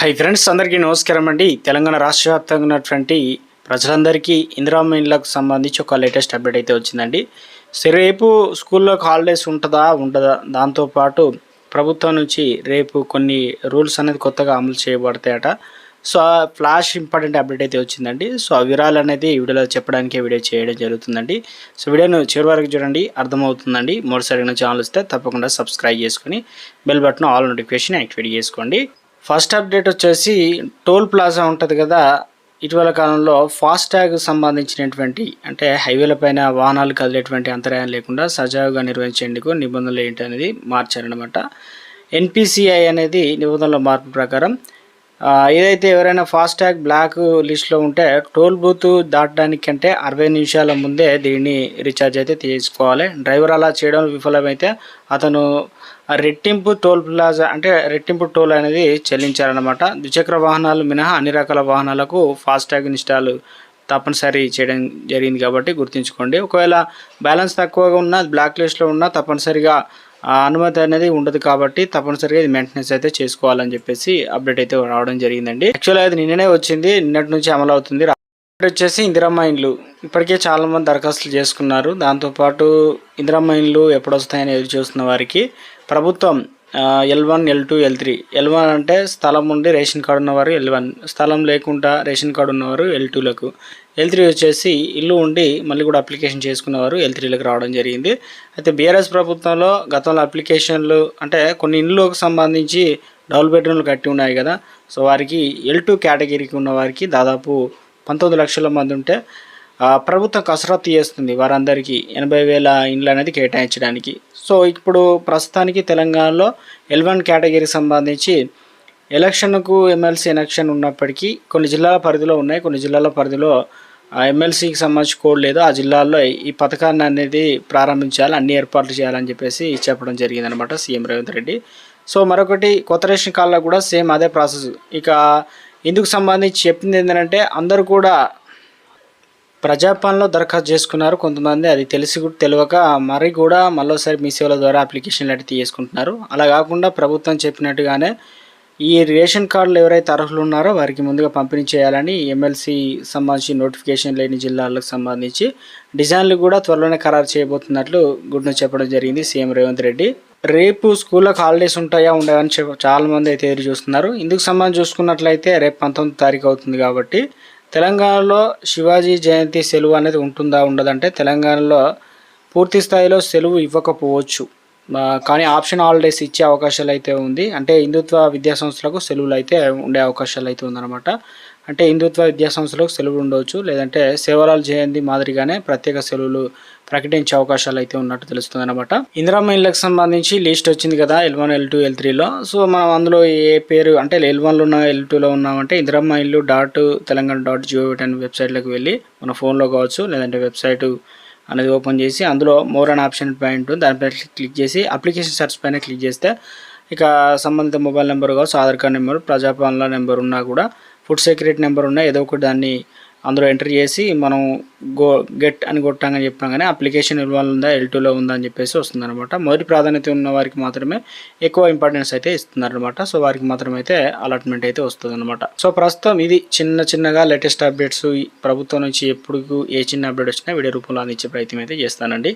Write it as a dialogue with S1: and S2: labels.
S1: Hi friends అందరికీ నమస్కారం అండి. తెలంగాణ రాష్ట్ర వ్యాప్తంగా ఉన్నటువంటి ప్రజలందరికీ ఇందిరామ్మ ఇళ్ళకు సంబంధించి ఒక లేటెస్ట్ అప్డేట్ అయితే వచ్చిందండి. సో రేపు స్కూల్లోకి హాలిడేస్ ఉంటుందా ఉండదా? దాంతోపాటు ప్రభుత్వం నుంచి రేపు కొన్ని రూల్స్ అనేది కొత్తగా అమలు చేయబడతాయట. సో ఆ ఫ్లాష్ ఇంపార్టెంట్ అప్డేట్ అయితే వచ్చిందండి. సో ఆ వివరాలు అనేది వీడియోలో చెప్పడానికి వీడియో చేయడం జరుగుతుందండి. సో వీడియోను చివరి వరకు చూడండి అర్థమవుతుందండి. మరోసారి ఛానల్ వస్తే తప్పకుండా సబ్స్క్రైబ్ చేసుకొని bell button all notification activate చేసుకోండి. ఫస్ట్ అప్డేట్ వచ్చేసి టోల్ ప్లాజా ఉంటుంది కదా ఇటీవల కాలంలో ఫాస్టాగ్ సంబంధించినటువంటి అంటే హైవేల పైన వాహనాలు కదిలేటువంటి అంతరాయం లేకుండా సజావుగా నిర్వహించేందుకు నిబంధనలు ఏంటి అనేది మార్చారనమాట ఎన్పిసిఐ అనేది నిబంధనల మార్పు ప్రకారం ఏదైతే ఎవరైనా ఫాస్టాగ్ బ్లాక్ లిస్ట్లో ఉంటే టోల్ బూత్ దాటడానికి అంటే అరవై నిమిషాల ముందే దీన్ని రీఛార్జ్ అయితే తీసుకోవాలి. డ్రైవర్ అలా చేయడం విఫలమైతే అతను రెట్టింపు టోల్ ప్లాజా అంటే రెట్టింపు టోల్ అనేది చెల్లించాలన్నమాట ద్విచక్ర వాహనాలు మినహా అన్ని రకాల వాహనాలకు ఫాస్టాగ్ ఇన్స్టాల్ తప్పనిసరి చేయడం జరిగింది కాబట్టి గుర్తుంచుకోండి. ఒకవేళ బ్యాలెన్స్ తక్కువగా ఉన్న బ్లాక్ లిస్ట్లో ఉన్నా తప్పనిసరిగా అనుమతి అనేది ఉండదు కాబట్టి తప్పనిసరిగా ఇది మెయింటెనెన్స్ అయితే చేసుకోవాలని చెప్పేసి అప్డేట్ అయితే రావడం జరిగిందండి. యాక్చువల్గా అది నిన్ననే వచ్చింది. నిన్నటి నుంచి అమలు అవుతుంది. వచ్చేసి ఇందిరమ్మ ఇండ్లు. ఇప్పటికే చాలామంది దరఖాస్తులు చేసుకున్నారు. దాంతోపాటు ఇందిరమ్మ ఇండ్లు ఎప్పుడు వస్తాయని ఎదురు చూస్తున్న వారికి ప్రభుత్వం L one L two L three L one అంటే స్థలం ఉండి రేషన్ కార్డు ఉన్నవారు ఎల్ వన్ స్థలం లేకుండా రేషన్ కార్డు ఉన్నవారు ఎల్ టూలకు ఎల్ త్రీ వచ్చేసి ఇల్లు ఉండి మళ్ళీ కూడా అప్లికేషన్ చేసుకున్నవారు ఎల్ త్రీలకు రావడం జరిగింది. అయితే బీఆర్ఎస్ ప్రభుత్వంలో గతంలో అప్లికేషన్లు అంటే కొన్ని ఇళ్ళకు సంబంధించి డబుల్ బెడ్రూమ్లు కట్టి ఉన్నాయి కదా. సో వారికి ఎల్ టూ కేటగిరీకి ఉన్న వారికి దాదాపు పంతొమ్మిది లక్షల మంది ఉంటే ప్రభుత్వం కసరత్తు చేస్తుంది వారందరికీ. ఎనభై వేల ఇండ్లు అనేది కేటాయించడానికి. సో ఇప్పుడు ప్రస్తుతానికి తెలంగాణలో ఎల్వన్ కేటగిరీకి సంబంధించి ఎలక్షన్కు ఎమ్మెల్సీ ఎలక్షన్ ఉన్నప్పటికీ కొన్ని జిల్లాల పరిధిలో ఉన్నాయి. కొన్ని జిల్లాల పరిధిలో ఎమ్మెల్సీకి సంబంధించి కోడ్ లేదు. ఆ జిల్లాల్లో ఈ పథకాన్ని అనేది ప్రారంభించాలి. అన్ని ఏర్పాట్లు చేయాలని చెప్పేసి చెప్పడం జరిగిందనమాట సీఎం రేవంత్ రెడ్డి. సో మరొకటి కొత్త రేషన్ కార్డులో కూడా సేమ్ అదే ప్రాసెస్. ఇక ఇందుకు సంబంధించి చెప్పింది ఏంటంటే అందరూ కూడా ప్రజాపాలనలో దరఖాస్తు చేసుకున్నారు. కొంతమంది అది తెలిసి తెలియక మరి కూడా మరోసారి మీ సేవల ద్వారా అప్లికేషన్లు అయితే తీసుకుంటున్నారు అలా కాకుండా ప్రభుత్వం చెప్పినట్టుగానే ఈ రేషన్ కార్డులు ఎవరైతే అర్హులు ఉన్నారో వారికి ముందుగా పంపిణీ చేయాలని ఎమ్మెల్సీ సంబంధించి నోటిఫికేషన్ లేని జిల్లాలకు సంబంధించి డిజైన్లు కూడా త్వరలోనే ఖరారు చేయబోతున్నట్లు గుడ్ను చెప్పడం జరిగింది సీఎం రేవంత్ రెడ్డి. రేపు స్కూల్లో హాలిడేస్ ఉంటాయా ఉండవని చెప్ప చాలా మంది అయితే ఎదురు చూస్తున్నారు. ఇందుకు సంబంధించి చూసుకున్నట్లయితే రేపు పంతొమ్మిది తారీఖు అవుతుంది కాబట్టి తెలంగాణలో శివాజీ జయంతి సెలవు అనేది ఉంటుందా ఉండదంటే తెలంగాణలో పూర్తి స్థాయిలో సెలవు ఇవ్వకపోవచ్చు. కానీ ఆప్షన్ హాలిడేస్ ఇచ్చే అవకాశాలు అయితే ఉంది. అంటే హిందుత్వ విద్యా సంస్థలకు సెలవులు అయితే ఉండే అవకాశాలు అయితే ఉందన్నమాట. అంటే హిందుత్వ విద్యాసంస్థలకు సెలవులు ఉండవచ్చు లేదంటే సేవలాల్ జయంతి మాదిరిగానే ప్రత్యేక సెలవులు ప్రకటించే అవకాశాలు అయితే ఉన్నట్టు తెలుస్తుంది అనమాట ఇందిరామ్మ ఇళ్ళకు సంబంధించి లిస్ట్ వచ్చింది కదా L one L two L త్రీలో సో మనం అందులో ఏ పేరు అంటే ఎల్ వన్లో ఉన్న ఎల్ టూలో ఉన్నామంటే ఇందిరమ్మ ఇల్లు డాట్ తెలంగాణ డాట్ జియో అనే వెబ్సైట్లోకి వెళ్ళి మన ఫోన్లో కావచ్చు లేదంటే వెబ్సైట్ అనేది ఓపెన్ చేసి అందులో మోర్ అన్ ఆప్షన్ పాయింట్ దానిపై క్లిక్ చేసి అప్లికేషన్ సెర్చ్ పైన క్లిక్ చేస్తే ఇక సంబంధిత మొబైల్ నెంబర్ కావచ్చు Aadhaar card number Prajapalana number ఉన్నా కూడా ఫుడ్ సెక్యూరిటీ నెంబర్ ఉన్నా ఏదో ఒకటి దాన్ని అందులో ఎంటర్ చేసి మనం గో గెట్ అని కొట్టామని చెప్పగానే అప్లికేషన్ ఇవ్వాలి ఉందా ఎల్ టూలో ఉందా అని చెప్పేసి వస్తుందన్నమాట. మొదటి ప్రాధాన్యత ఉన్న వారికి మాత్రమే ఎక్కువ ఇంపార్టెన్స్ అయితే ఇస్తున్నారనమాట సో వారికి మాత్రమే అయితే అలాట్మెంట్ అయితే వస్తుందనమాట సో ప్రస్తుతం ఇది చిన్న చిన్నగా లేటెస్ట్ అప్డేట్స్ ప్రభుత్వం నుంచి ఎప్పుడు ఏ చిన్న అప్డేట్ వచ్చినా వీడియో రూపంలో అందించే ప్రయత్నం అయితే చేస్తానండి.